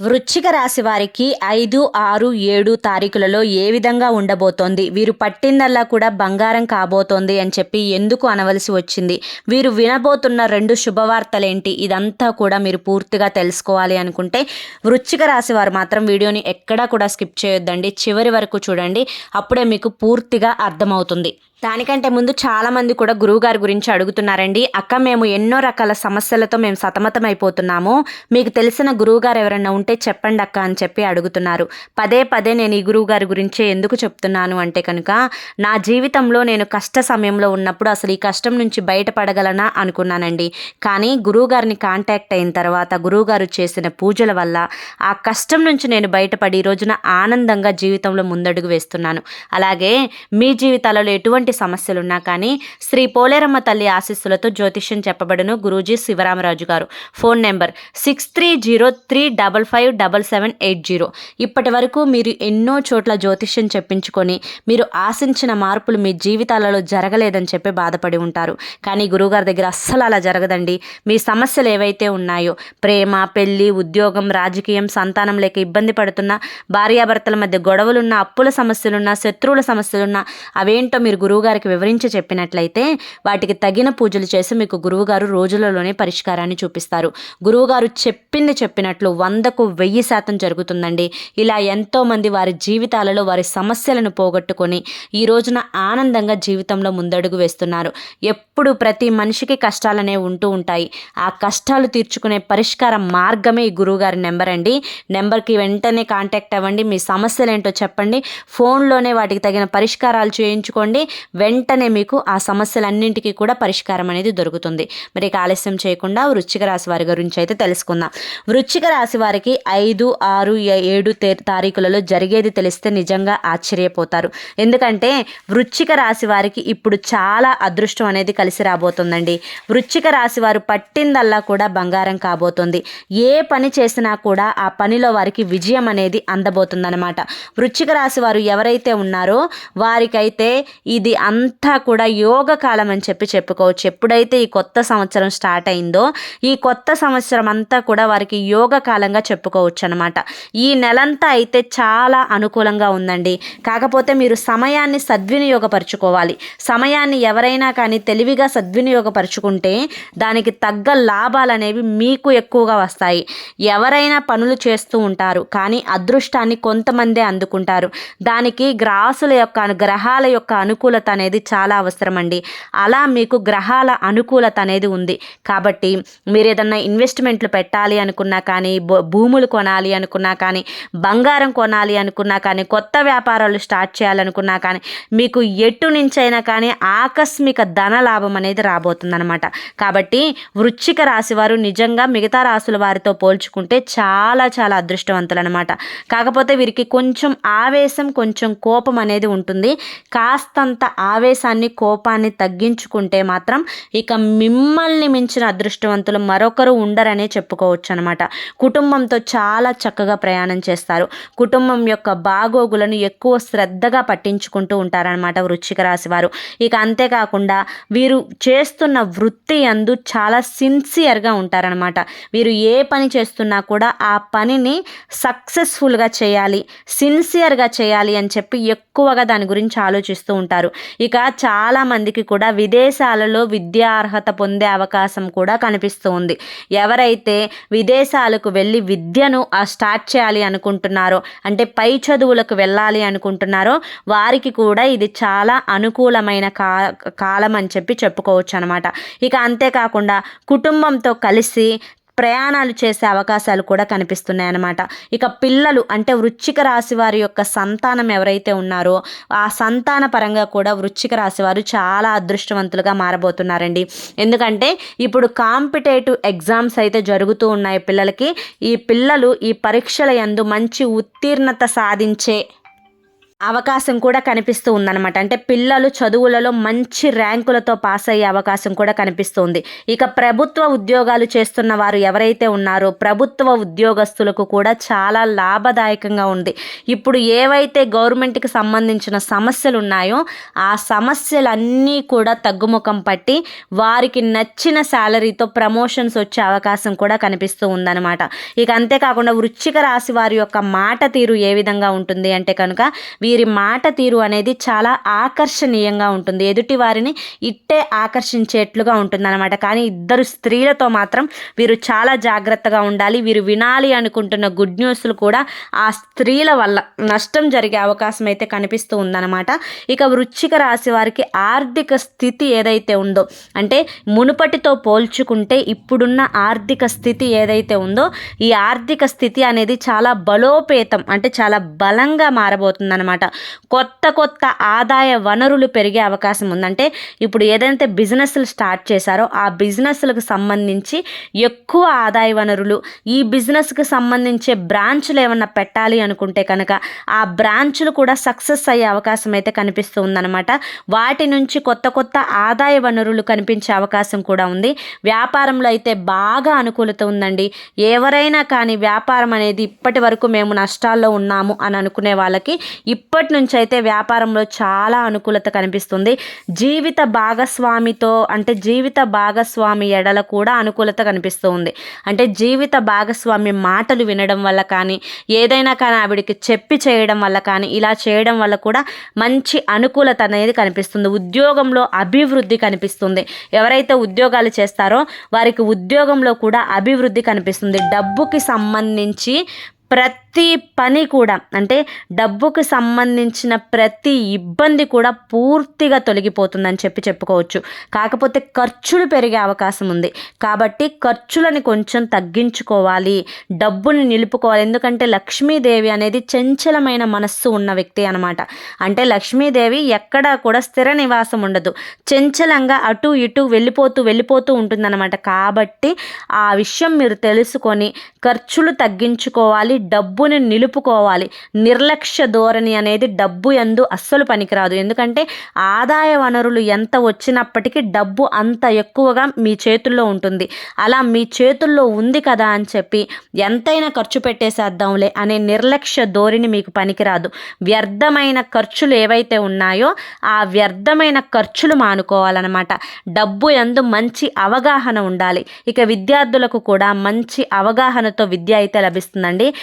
వృశ్చిక రాశి వారికి ఐదు ఆరు ఏడు తారీఖులలో ఏ విధంగా ఉండబోతోంది? వీరు పట్టిందల్లా కూడా బంగారం కాబోతోంది అని చెప్పి ఎందుకు అనవలసి వచ్చింది? వీరు వినబోతున్న రెండు శుభవార్తలేంటి? ఇదంతా కూడా మీరు పూర్తిగా తెలుసుకోవాలి అనుకుంటే వృశ్చిక రాశి వారు మాత్రం వీడియోని ఎక్కడా కూడా స్కిప్ చేయొద్దండి. చివరి వరకు చూడండి. అప్పుడే మీకు పూర్తిగా అర్థమవుతుంది. దానికంటే ముందు చాలామంది కూడా గురువుగారి గురించి అడుగుతున్నారండి. అక్క మేము ఎన్నో రకాల సమస్యలతో మేము సతమతం అయిపోతున్నాము మీకు తెలిసిన గురువుగారు ఎవరైనా ఉంటే చెప్పండి అక్క అని చెప్పి అడుగుతున్నారు. పదే పదే నేను ఈ గురువుగారి గురించే ఎందుకు చెప్తున్నాను అంటే కనుక నా జీవితంలో నేను కష్ట సమయంలో ఉన్నప్పుడు అసలు ఈ కష్టం నుంచి బయటపడగలనా అనుకున్నానండి. కానీ గురువుగారిని కాంటాక్ట్ అయిన తర్వాత గురువుగారు చేసిన పూజల వల్ల ఆ కష్టం నుంచి నేను బయటపడి ఈ రోజున ఆనందంగా జీవితంలో ముందడుగు వేస్తున్నాను. అలాగే మీ జీవితాలలో ఎటువంటి సమస్యలున్నా కానీ శ్రీ పోలేరమ్మ తల్లి ఆశీస్సులతో జ్యోతిష్యం చెప్పబడును గురూజీ శివరామరాజు గారు. Phone number six three zero three double five double seven eight zero ఇప్పటి వరకు మీరు ఎన్నో చోట్ల జ్యోతిష్యం చెప్పించుకొని మీరు ఆశించిన మార్పులు మీ జీవితాలలో జరగలేదని చెప్పి బాధపడి ఉంటారు. కానీ గురువుగారి దగ్గర అస్సలు అలా జరగదండి. మీ సమస్యలు ఏవైతే ఉన్నాయో ప్రేమ పెళ్ళి ఉద్యోగం రాజకీయం సంతానం లేక ఇబ్బంది పడుతున్న భార్యాభర్తల మధ్య గొడవలున్న అప్పుల సమస్యలున్న శత్రువుల సమస్యలున్న అవేంటో మీరు గురువుగారికి వివరించి చెప్పినట్లయితే వాటికి తగిన పూజలు చేసి మీకు గురువుగారు రోజులలోనే పరిష్కారాన్ని చూపిస్తారు. గురువుగారు చెప్పింది చెప్పినట్లు వందకు వెయ్యి శాతం జరుగుతుందండి. ఇలా ఎంతోమంది వారి జీవితాలలో వారి సమస్యలను పోగొట్టుకొని ఈ రోజున ఆనందంగా జీవితంలో ముందడుగు వేస్తున్నారు. ఎప్పుడు ప్రతి మనిషికి కష్టాలనే ఉంటూ ఉంటాయి. ఆ కష్టాలు తీర్చుకునే పరిష్కార మార్గమే ఈ గురువుగారి నెంబర్ అండి. నెంబర్కి వెంటనే కాంటాక్ట్ అవ్వండి. మీ సమస్యలు ఏంటో చెప్పండి. ఫోన్లోనే వాటికి తగిన పరిష్కారాలు చేయించుకోండి. వెంటనే మీకు ఆ సమస్యలన్నింటికీ కూడా పరిష్కారం అనేది దొరుకుతుంది. మరి ఆలస్యం చేయకుండా వృశ్చిక రాశి వారి గురించి అయితే తెలుసుకుందాం. వృశ్చిక రాశి వారికి ఐదు ఆరు ఏడు తే- తారీఖులలో జరిగేది తెలిస్తే నిజంగా ఆశ్చర్యపోతారు. ఎందుకంటే వృశ్చిక రాశి వారికి ఇప్పుడు చాలా అదృష్టం అనేది కలిసి రాబోతుందండి. వృశ్చిక రాశి వారు పట్టిందల్లా కూడా బంగారం కాబోతుంది. ఏ పని చేసినా కూడా ఆ పనిలో వారికి విజయం అనేది అందబోతుందన్నమాట. వృశ్చిక రాశి వారు ఎవరైతే ఉన్నారో వారికైతే ఇది అంతా కూడా యోగ కాలం అని చెప్పి చెప్పుకోవచ్చు. ఎప్పుడైతే ఈ కొత్త సంవత్సరం స్టార్ట్ అయిందో ఈ కొత్త సంవత్సరం అంతా కూడా వారికి యోగ కాలంగా చెప్పుకోవచ్చు అనమాట ఈ నెలంతా అయితే చాలా అనుకూలంగా ఉందండి. కాకపోతే మీరు సమయాన్ని సద్వినియోగపరచుకోవాలి. సమయాన్ని ఎవరైనా కానీ తెలివిగా సద్వినియోగపరచుకుంటే దానికి తగ్గ లాభాలు అనేవి మీకు ఎక్కువగా వస్తాయి. ఎవరైనా పనులు చేస్తూ ఉంటారు కానీ అదృష్టాన్ని కొంతమందే అందుకుంటారు. దానికి గ్రాసుల యొక్క గ్రహాల యొక్క అనుకూలత అనేది చాలా అవసరం అండి అలా మీకు గ్రహాల అనుకూలత అనేది ఉంది. కాబట్టి మీరు ఏదన్నా ఇన్వెస్ట్మెంట్లు పెట్టాలి అనుకున్నా కానీ భూములు కొనాలి అనుకున్నా కానీ బంగారం కొనాలి అనుకున్నా కానీ కొత్త వ్యాపారాలు స్టార్ట్ చేయాలనుకున్నా కానీ మీకు ఎటు నుంచైనా కానీ ఆకస్మిక ధన లాభం అనేది రాబోతుందన్నమాట. కాబట్టి వృశ్చిక రాశి వారు నిజంగా మిగతా రాశుల వారితో పోల్చుకుంటే చాలా చాలా అదృష్టవంతులు అనమాట కాకపోతే వీరికి కొంచెం ఆవేశం కొంచెం కోపం అనేది ఉంటుంది. కాస్తంత ఆవేశాన్ని కోపాన్ని తగ్గించుకుంటే మాత్రం ఇక మిమ్మల్ని మించిన అదృష్టవంతులు మరొకరు ఉండరనే చెప్పుకోవచ్చు అనమాట కుటుంబంతో చాలా చక్కగా ప్రయాణం చేస్తారు. కుటుంబం యొక్క బాగోగులను ఎక్కువ శ్రద్ధగా పట్టించుకుంటూ ఉంటారనమాట వృచ్చిక రాశి వారు. ఇక అంతేకాకుండా వీరు చేస్తున్న వృత్తి అందు చాలా సిన్సియర్గా ఉంటారనమాట. వీరు ఏ పని చేస్తున్నా కూడా ఆ పనిని సక్సెస్ఫుల్గా చేయాలి సిన్సియర్గా చేయాలి అని చెప్పి ఎక్కువగా దాని గురించి ఆలోచిస్తూ ఉంటారు. ఇక చాలామందికి కూడా విదేశాలలో విద్యా అర్హత పొందే అవకాశం కూడా కనిపిస్తుంది. ఎవరైతే విదేశాలకు వెళ్ళి విద్యను స్టార్ట్ చేయాలి అనుకుంటున్నారో అంటే పై చదువులకు వెళ్ళాలి అనుకుంటున్నారో వారికి కూడా ఇది చాలా అనుకూలమైన కా కాలం అని చెప్పి చెప్పుకోవచ్చు అనమాట ఇక అంతేకాకుండా కుటుంబంతో కలిసి ప్రయాణాలు చేసే అవకాశాలు కూడా కనిపిస్తున్నాయి అన్నమాట. ఇక పిల్లలు అంటే వృశ్చిక రాశి వారి యొక్క సంతానం ఎవరైతే ఉన్నారో ఆ సంతాన పరంగా కూడా వృశ్చిక రాశి వారు చాలా అదృష్టవంతులుగా మారబోతున్నారండి. ఎందుకంటే ఇప్పుడు కాంపిటేటివ్ ఎగ్జామ్స్ అయితే జరుగుతూ ఉన్నాయి పిల్లలకి. ఈ పిల్లలు ఈ పరీక్షల యందు మంచి ఉత్తీర్ణత సాధించే అవకాశం కూడా కనిపిస్తూ ఉందన్నమాట. అంటే పిల్లలు చదువులలో మంచి ర్యాంకులతో పాస్ అయ్యే అవకాశం కూడా కనిపిస్తుంది. ఇక ప్రభుత్వ ఉద్యోగాలు చేస్తున్న వారు ఎవరైతే ఉన్నారో ప్రభుత్వ ఉద్యోగస్తులకు కూడా చాలా లాభదాయకంగా ఉంది. ఇప్పుడు ఏవైతే గవర్నమెంట్కి సంబంధించిన సమస్యలు ఉన్నాయో ఆ సమస్యలన్నీ కూడా తగ్గుముఖం పట్టి వారికి నచ్చిన శాలరీతో ప్రమోషన్స్ వచ్చే అవకాశం కూడా కనిపిస్తూ ఉందన్నమాట. ఇక అంతేకాకుండా వృశ్చిక రాశి వారి యొక్క మాట తీరు ఏ విధంగా ఉంటుంది అంటే కనుక వీరి మాట తీరు అనేది చాలా ఆకర్షణీయంగా ఉంటుంది. ఎదుటి వారిని ఇట్టే ఆకర్షించేట్లుగా ఉంటుంది అనమాట కానీ ఇద్దరు స్త్రీలతో మాత్రం వీరు చాలా జాగ్రత్తగా ఉండాలి. వీరు వినాలి అనుకుంటున్న గుడ్ న్యూస్లు కూడా ఆ స్త్రీల వల్ల నష్టం జరిగే అవకాశం అయితే కనిపిస్తూ ఉందన్నమాట. ఇక వృశ్చిక రాశి వారికి ఆర్థిక స్థితి ఏదైతే ఉందో అంటే మునుపటితో పోల్చుకుంటే ఇప్పుడున్న ఆర్థిక స్థితి ఏదైతే ఉందో ఈ ఆర్థిక స్థితి అనేది చాలా బలోపేతం అంటే చాలా బలంగా మారబోతుందన్నమాట. కొత్త కొత్త ఆదాయ వనరులు పెరిగే అవకాశం ఉందంటే ఇప్పుడు ఏదైతే బిజినెస్లు స్టార్ట్ చేశారో ఆ బిజినెస్లకు సంబంధించి ఎక్కువ ఆదాయ వనరులు ఈ బిజినెస్కి సంబంధించే బ్రాంచ్లు ఏమన్నా పెట్టాలి అనుకుంటే కనుక ఆ బ్రాంచ్లు కూడా సక్సెస్ అయ్యే అవకాశం అయితే కనిపిస్తూ ఉందన్నమాట. వాటి నుంచి కొత్త కొత్త ఆదాయ వనరులు కనిపించే అవకాశం కూడా ఉంది. వ్యాపారంలో అయితే బాగా అనుకూలత ఉందండి. ఎవరైనా కానీ వ్యాపారం అనేది ఇప్పటి వరకు మేము నష్టాల్లో ఉన్నాము అని అనుకునే వాళ్ళకి ఇప్పటి నుంచి అయితే వ్యాపారంలో చాలా అనుకూలత కనిపిస్తుంది. జీవిత భాగస్వామితో అంటే జీవిత భాగస్వామి ఎడల కూడా అనుకూలత కనిపిస్తూ ఉంది అంటే జీవిత భాగస్వామి మాటలు వినడం వల్ల కానీ ఏదైనా కానీ ఆవిడికి చెప్పి చేయడం వల్ల కానీ ఇలా చేయడం వల్ల కూడా మంచి అనుకూలత అనేది కనిపిస్తుంది. ఉద్యోగంలో అభివృద్ధి కనిపిస్తుంది. ఎవరైతే ఉద్యోగాలు చేస్తారో వారికి ఉద్యోగంలో కూడా అభివృద్ధి కనిపిస్తుంది. డబ్బుకి సంబంధించి ప్రతి పని కూడా అంటే డబ్బుకు సంబంధించిన ప్రతి ఇబ్బంది కూడా పూర్తిగా తొలగిపోతుందని చెప్పి చెప్పుకోవచ్చు. కాకపోతే ఖర్చులు పెరిగే అవకాశం ఉంది. కాబట్టి ఖర్చులని కొంచెం తగ్గించుకోవాలి డబ్బుని నిలుపుకోవాలి. ఎందుకంటే లక్ష్మీదేవి అనేది చంచలమైన మనస్సు ఉన్న వ్యక్తి అనమాట అంటే లక్ష్మీదేవి ఎక్కడా కూడా స్థిర నివాసం ఉండదు. చంచలంగా అటు ఇటు వెళ్ళిపోతూ వెళ్ళిపోతూ ఉంటుందన్నమాట. కాబట్టి ఆ విషయం మీరు తెలుసుకొని ఖర్చులు తగ్గించుకోవాలి డబ్బుని నిలుపుకోవాలి. నిర్లక్ష్య ధోరణి అనేది డబ్బు ఎందు అస్సలు పనికిరాదు. ఎందుకంటే ఆదాయ వనరులు ఎంత వచ్చినప్పటికీ డబ్బు అంత ఎక్కువగా మీ చేతుల్లో ఉంటుంది. అలా మీ చేతుల్లో ఉంది కదా అని చెప్పి ఎంతైనా ఖర్చు పెట్టేసేద్దాంలే అనే నిర్లక్ష్య ధోరణి మీకు పనికిరాదు. వ్యర్థమైన ఖర్చులు ఏవైతే ఉన్నాయో ఆ వ్యర్థమైన ఖర్చులు మానుకోవాలన్నమాట. డబ్బు ఎందు మంచి అవగాహన ఉండాలి. ఇక విద్యార్థులకు కూడా మంచి అవగాహనతో విద్య అయితే లభిస్తుందండి.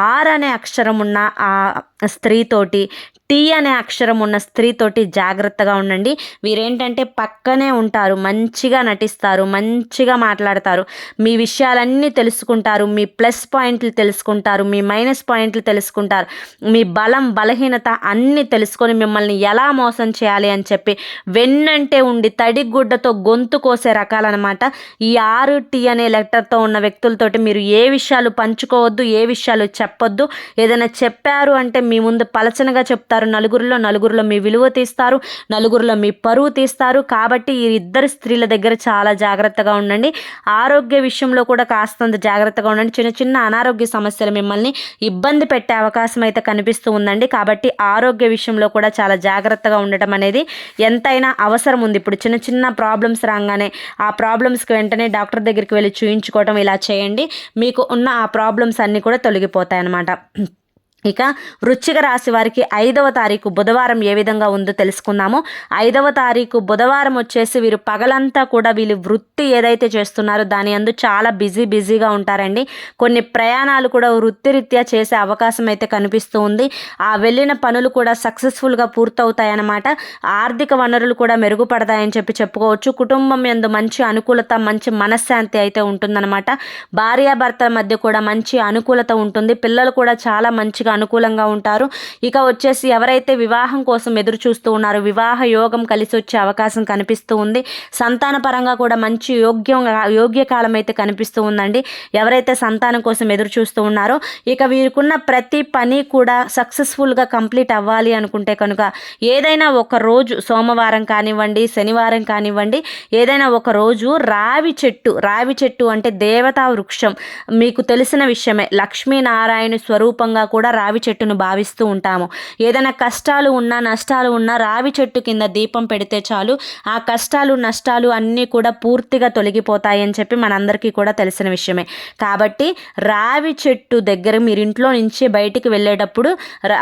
ఆర్ అనే అక్షరం ఉన్న ఆ స్త్రీతోటి టీ అనే అక్షరం ఉన్న స్త్రీతోటి జాగ్రత్తగా ఉండండి. వీరేంటంటే పక్కనే ఉంటారు మంచిగా నటిస్తారు మంచిగా మాట్లాడతారు. మీ విషయాలన్నీ తెలుసుకుంటారు మీ ప్లస్ పాయింట్లు తెలుసుకుంటారు మీ మైనస్ పాయింట్లు తెలుసుకుంటారు. మీ బలం బలహీనత అన్నీ తెలుసుకొని మిమ్మల్ని ఎలా మోసం చేయాలి అని చెప్పి వెన్నంటే ఉండి తడిగుడ్డతో గొంతు కోసే రకాలన్నమాట. ఈ ఆరు టీ అనే లెటర్తో ఉన్న వ్యక్తులతోటి మీరు ఏ విషయాలు పంచుకోవద్దు ఏ విషయాలు చెప్పొద్దు. ఏదైనా చెప్పారు అంటే మీ ముందు పలచనగా చెప్తారు. నలుగురిలో నలుగురిలో మీ విలువ తీస్తారు. నలుగురిలో మీ పరువు తీస్తారు. కాబట్టి ఈ ఇద్దరు స్త్రీల దగ్గర చాలా జాగ్రత్తగా ఉండండి. ఆరోగ్య విషయంలో కూడా కాస్తంత జాగ్రత్తగా ఉండండి. చిన్న చిన్న అనారోగ్య సమస్యలు మిమ్మల్ని ఇబ్బంది పెట్టే అవకాశం అయితే కనిపిస్తూ ఉందండి. కాబట్టి ఆరోగ్య విషయంలో కూడా చాలా జాగ్రత్తగా ఉండటం అనేది ఎంతైనా అవసరం ఉంది. ఇప్పుడు చిన్న చిన్న ప్రాబ్లమ్స్ రాగానే ఆ ప్రాబ్లమ్స్కి వెంటనే డాక్టర్ దగ్గరికి వెళ్ళి చూయించుకోవటం ఇలా చేయండి. మీకు ఉన్న ఆ ప్రాబ్లమ్స్ అన్నీ కూడా తొలగిపోతాయి అన్నమాట ఇక వృశ్చిక రాశి వారికి ఐదవ తారీఖు బుధవారం ఏ విధంగా ఉందో తెలుసుకుందాము. ఐదవ తారీఖు బుధవారం వచ్చేసి వీరు పగలంతా కూడా వీళ్ళు వృత్తి ఏదైతే చేస్తున్నారో దాని అందు చాలా బిజీ బిజీగా ఉంటారండి. కొన్ని ప్రయాణాలు కూడా వృత్తిరీత్యా చేసే అవకాశం అయితే కనిపిస్తూ ఉంది. ఆ వెళ్ళిన పనులు కూడా సక్సెస్ఫుల్గా పూర్తవుతాయన్నమాట. ఆర్థిక వనరులు కూడా మెరుగుపడతాయని చెప్పి చెప్పుకోవచ్చు. కుటుంబం ఎందు మంచి అనుకూలత మంచి మనశ్శాంతి అయితే ఉంటుందన్నమాట. భార్యాభర్తల మధ్య కూడా మంచి అనుకూలత ఉంటుంది. పిల్లలు కూడా చాలా మంచిగా అనుకూలంగా ఉంటారు. ఇక వచ్చేసి ఎవరైతే వివాహం కోసం ఎదురు చూస్తూ ఉన్నారో వివాహ యోగం కలిసి వచ్చే అవకాశం కనిపిస్తూ ఉంది. సంతాన పరంగా కూడా మంచి యోగ్యం యోగ్య కాలం అయితే కనిపిస్తూ ఉందండి. ఎవరైతే సంతానం కోసం ఎదురు చూస్తూ ఉన్నారో ఇక వీరికున్న ప్రతి పని కూడా సక్సెస్ఫుల్గా కంప్లీట్ అవ్వాలి అనుకుంటే కనుక ఏదైనా ఒక రోజు సోమవారం కానివ్వండి శనివారం కానివ్వండి ఏదైనా ఒక రోజు రావి చెట్టు రావి చెట్టు అంటే దేవతా వృక్షం. మీకు తెలిసిన విషయమే లక్ష్మీనారాయణ స్వరూపంగా కూడా రావి చెట్టును భావిస్తూ ఉంటాము. ఏదైనా కష్టాలు ఉన్నా నష్టాలు ఉన్నా రావి చెట్టు కింద దీపం పెడితే చాలు ఆ కష్టాలు నష్టాలు అన్నీ కూడా పూర్తిగా తొలగిపోతాయని చెప్పి మనందరికీ కూడా తెలిసిన విషయమే. కాబట్టి రావి చెట్టు దగ్గర మీరు ఇంట్లో నుంచి బయటికి వెళ్ళేటప్పుడు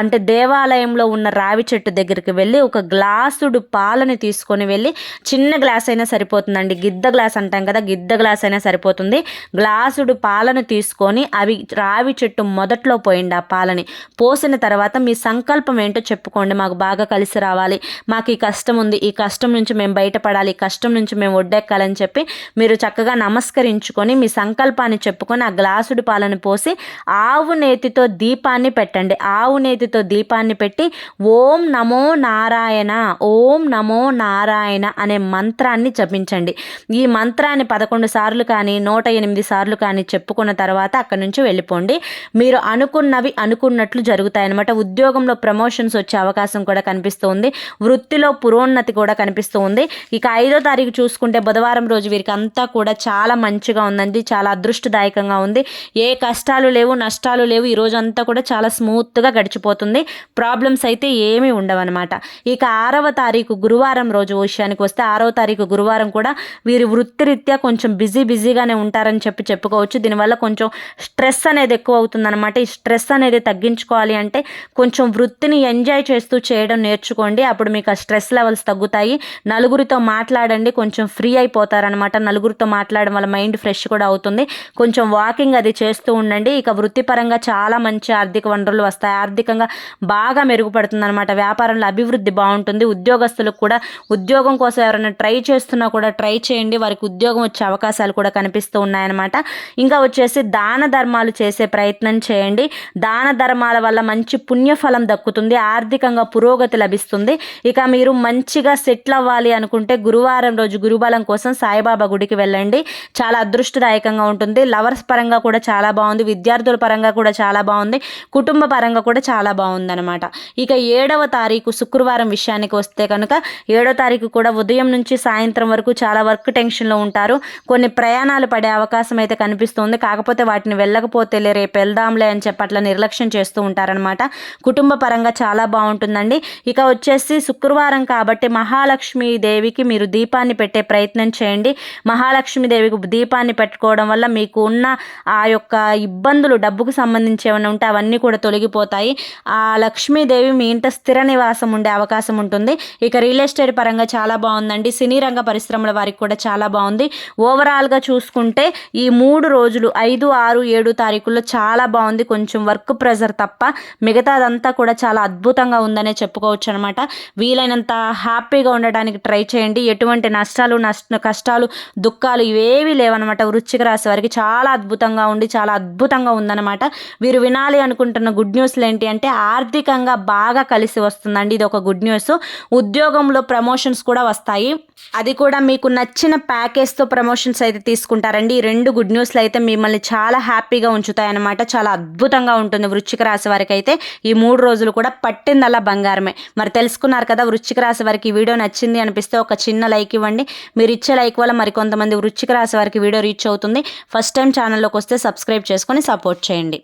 అంటే దేవాలయంలో ఉన్న రావి చెట్టు దగ్గరికి వెళ్ళి ఒక గ్లాసుడు పాలని తీసుకొని వెళ్ళి చిన్న గ్లాస్ అయినా సరిపోతుందండి. గిద్ద గ్లాస్ అంటాం కదా గిద్ద గ్లాస్ అయినా సరిపోతుంది. గ్లాసుడు పాలను తీసుకొని అవి రావి చెట్టు మొదట్లో పోయింది ఆ పాలని. పోసిన తర్వాత మీ సంకల్పం ఏంటో చెప్పుకోండి. మాకు బాగా కలిసి రావాలి. మాకు ఈ కష్టం ఉంది. ఈ కష్టం నుంచి మేము బయటపడాలి. ఈ కష్టం నుంచి మేము ఒడ్డెక్కాలని చెప్పి మీరు చక్కగా నమస్కరించుకొని మీ సంకల్పాన్ని చెప్పుకొని ఆ గ్లాసుడి పాలను పోసి ఆవు నేతితో దీపాన్ని పెట్టండి. ఆవు నేతితో దీపాన్ని పెట్టి ఓం నమో నారాయణ ఓం నమో నారాయణ అనే మంత్రాన్ని జపించండి. ఈ మంత్రాన్ని పదకొండు సార్లు కానీ నూట ఎనిమిది సార్లు కానీ చెప్పుకున్న తర్వాత అక్కడి నుంచి వెళ్ళిపోండి. మీరు అనుకున్నవి అనుకున్న అనుకున్నట్లు జరుగుతాయన్నమాట. ఉద్యోగంలో ప్రమోషన్స్ వచ్చే అవకాశం కూడా కనిపిస్తుంది. వృత్తిలో పురోన్నతి కూడా కనిపిస్తూ ఉంది ఇక ఐదో తారీఖు చూసుకుంటే బుధవారం రోజు వీరికి అంతా కూడా చాలా మంచిగా ఉందండి. చాలా అదృష్టదాయకంగా ఉంది. ఏ కష్టాలు లేవు నష్టాలు లేవు. ఈ రోజు అంతా కూడా చాలా స్మూత్గా గడిచిపోతుంది. ప్రాబ్లమ్స్ అయితే ఏమీ ఉండవన్నమాట. ఇక ఆరవ తారీఖు గురువారం రోజు విషయానికి వస్తే ఆరవ తారీఖు గురువారం కూడా వీరి వృత్తిరీత్యా కొంచెం బిజీ బిజీగానే ఉంటారని చెప్పి చెప్పుకోవచ్చు. దీనివల్ల కొంచెం స్ట్రెస్ అనేది ఎక్కువ అవుతుందన్నమాట. ఈ స్ట్రెస్ అనేది తగ్గించుకోవాలి అంటే కొంచెం వృత్తిని ఎంజాయ్ చేస్తూ చేయడం నేర్చుకోండి. అప్పుడు మీకు ఆ స్ట్రెస్ లెవెల్స్ తగ్గుతాయి. నలుగురితో మాట్లాడండి. కొంచెం ఫ్రీ అయిపోతారనమాట నలుగురితో మాట్లాడడం వల్ల మైండ్ ఫ్రెష్ కూడా అవుతుంది. కొంచెం వాకింగ్ అది చేస్తూ ఉండండి. ఇక వృత్తిపరంగా చాలా మంచి ఆర్థిక వనరులు వస్తాయి. ఆర్థికంగా బాగా మెరుగుపడుతుంది అనమాట వ్యాపారంలో అభివృద్ధి బాగుంటుంది. ఉద్యోగస్తులకు కూడా ఉద్యోగం కోసం ఎవరైనా ట్రై చేస్తున్నా కూడా ట్రై చేయండి. వారికి ఉద్యోగం వచ్చే అవకాశాలు కూడా కనిపిస్తూ ఉన్నాయన్నమాట. ఇంకా వచ్చేసి దాన ధర్మాలు చేసే ప్రయత్నం చేయండి. దాన దానధర్మాల వల్ల మంచి పుణ్యఫలం దక్కుతుంది ఆర్థికంగా పురోగతి లభిస్తుంది. ఇక మీరు మంచిగా సెటిల్ అవ్వాలి అనుకుంటే గురువారం రోజు గురుబలం కోసం సాయిబాబా గుడికి వెళ్ళండి. చాలా అదృష్టదాయకంగా ఉంటుంది. లవర్స్ పరంగా కూడా చాలా బాగుంది. విద్యార్థుల పరంగా కూడా చాలా బాగుంది. కుటుంబ పరంగా కూడా చాలా బాగుందన్నమాట. ఇక ఏడవ తారీఖు శుక్రవారం విషయానికి వస్తే కనుక ఏడవ తారీఖు కూడా ఉదయం నుంచి సాయంత్రం వరకు చాలా వర్క్ టెన్షన్లో ఉంటారు. కొన్ని ప్రయాణాలు పడే అవకాశం అయితే కనిపిస్తుంది. కాకపోతే వాటిని వెళ్ళకపోతే లే రేపు వెళ్దాంలే అని చెప్పి అట్లా నిర్లక్ష్యం చేస్తూ ఉంటారనమాట కుటుంబ పరంగా చాలా బాగుంటుందండి. ఇక వచ్చేసి శుక్రవారం కాబట్టి మహాలక్ష్మి దేవికి మీరు దీపాన్ని పెట్టే ప్రయత్నం చేయండి. మహాలక్ష్మి దేవికి దీపాన్ని పెట్టుకోవడం వల్ల మీకు ఉన్న ఆ యొక్క ఇబ్బందులు డబ్బుకు సంబంధించి ఏమైనా ఉంటే అవన్నీ కూడా తొలగిపోతాయి. ఆ లక్ష్మీదేవి మీ ఇంట స్థిర నివాసం ఉండే అవకాశం ఉంటుంది. ఇక రియల్ ఎస్టేట్ పరంగా చాలా బాగుందండి. సినీ రంగ పరిశ్రమల వారికి కూడా చాలా బాగుంది. ఓవరాల్గా చూసుకుంటే ఈ మూడు రోజులు ఐదు ఆరు ఏడు తారీఖుల్లో చాలా బాగుంది. కొంచెం వర్క్ ప్రెజర్ తప్ప మిగతాదంతా కూడా చాలా అద్భుతంగా ఉందనే చెప్పుకోవచ్చు అనమాట వీలైనంత హ్యాపీగా ఉండడానికి ట్రై చేయండి. ఎటువంటి నష్టాలు నష్ట కష్టాలు దుఃఖాలు ఇవేవి లేవన్నమాట వృశ్చిక రాశి వారికి చాలా అద్భుతంగా ఉండి చాలా అద్భుతంగా ఉందన్నమాట వీరు వినాలి అనుకుంటున్న గుడ్ న్యూస్లు ఏంటి అంటే ఆర్థికంగా బాగా కలిసి వస్తుందండి. ఇది ఒక గుడ్ న్యూస్. ఉద్యోగంలో ప్రమోషన్స్ కూడా వస్తాయి. అది కూడా మీకు నచ్చిన ప్యాకేజ్తో ప్రమోషన్స్ అయితే తీసుకుంటారండి. ఈ రెండు గుడ్ న్యూస్లు అయితే మిమ్మల్ని చాలా హ్యాపీగా ఉంచుతాయన్నమాట. చాలా అద్భుతంగా ఉంటుంది వృశ్చిక రాశి వారికి అయితే ఈ మూడు రోజులు కూడా పట్టిందల్లా బంగారమే. మరి తెలుసుకున్నారు కదా వృశ్చిక రాశి వారికి ఈ వీడియో నచ్చింది అనిపిస్తే ఒక చిన్న లైక్ ఇవ్వండి. మీరు ఇచ్చే లైక్ వల్ల మరి కొంతమంది వృశ్చిక రాశి వారికి వీడియో రీచ్ అవుతుంది. ఫస్ట్ టైం ఛానల్లోకి వస్తే సబ్స్క్రైబ్ చేసుకొని సపోర్ట్ చేయండి.